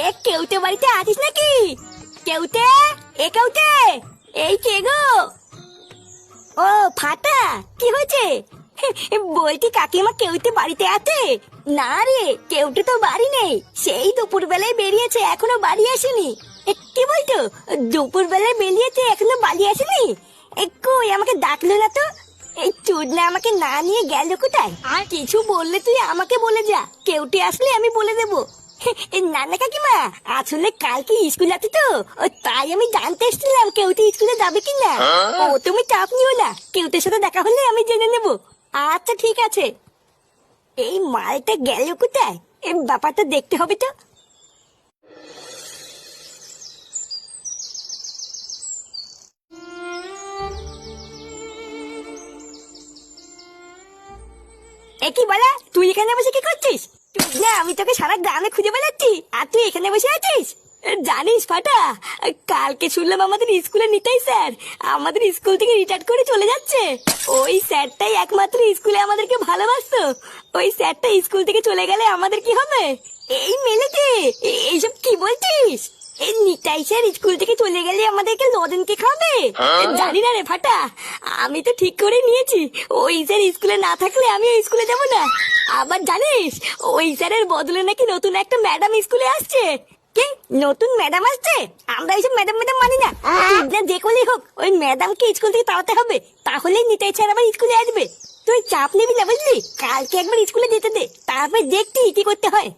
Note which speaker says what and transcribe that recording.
Speaker 1: এ কেউতে বাড়িতে আছিস নাকি? কেউতে এ কেউতে এই কে গো? ও ফাটা কি হয়েছে? বলছি কাকিমা কেউতে বাড়িতে আছে? না রে কেউটে তো বাড়ি নেই। সেই দুপুর বেলায় বেরিয়েছে এখনও বাড়ি আসেনি। কি বলতো? দুপুর বেলায় বেরিয়েছে এখনও বাড়ি আসেনি? কই আমাকে ডাকলো না তো? এই চুদনা আমাকে না নিয়ে গেল কোথায়? আর? কিছু বললে তুই আমাকে বলে যা। কেউটে আসলে আমি বলে দেবো। এ, না না কাকিমা আসলে কালকে স্কুল আছে তো তাই আমি জানতে এসেছিলাম কেউতে স্কুলে যাবে কি না ও তুমি চাপ নিও না কেউটের সাথে দেখা হলে আমি জেনে নেব। আচ্ছা ঠিক আছে। এই মালটা গেল কোথায়? এই ব্যাপারটা দেখতে হবে তো। এ কি বলা তুই এখানে বসে কি করছিস? না, আমি তোকে সারা গ্রামে খুঁজে বেড়াচ্ছি। আর তুই এখানে বসে আছিস? জানিস ফাটা, কালকে শুনলাম আমাদের স্কুলে নিতাই স্যার। আমাদের স্কুল থেকে রিটায়ার করে চলে যাচ্ছে। ওই স্যারটাই একমাত্র স্কুলে আমাদেরকে ভালোবাসতো। ওই স্যারটা স্কুল থেকে চলে গেলে আমাদের কি হবে? এই মেলেতে এইসব কি বলছিস? এই স্যার স্কুল থেকে চলে গেলে আমাদেরকে লজেনকে খাবে জানি না রে ফাটা আমি তো ঠিক করে নিয়েছি। ওই স্যার স্কুলে না থাকলে আমি ওই স্কুলে যাব না। আবার জানিস ওই স্যারের বদলে নাকি নতুন একটা ম্যাডাম স্কুলে আসছে। কি? নতুন ম্যাডাম আসছে? আমরা এইসব ম্যাডাম ম্যাডাম মানি না। না যে করেই হোক ওই ম্যাডামকে স্কুল থেকে তাড়াতে হবে। তাহলেই নিতাই স্যার আবার স্কুলে আসবে। তুই চাপ নিবি না বুঝলি? কালকে একবার স্কুলে যেতে দে তারপর দেখতি কি করতে হয়।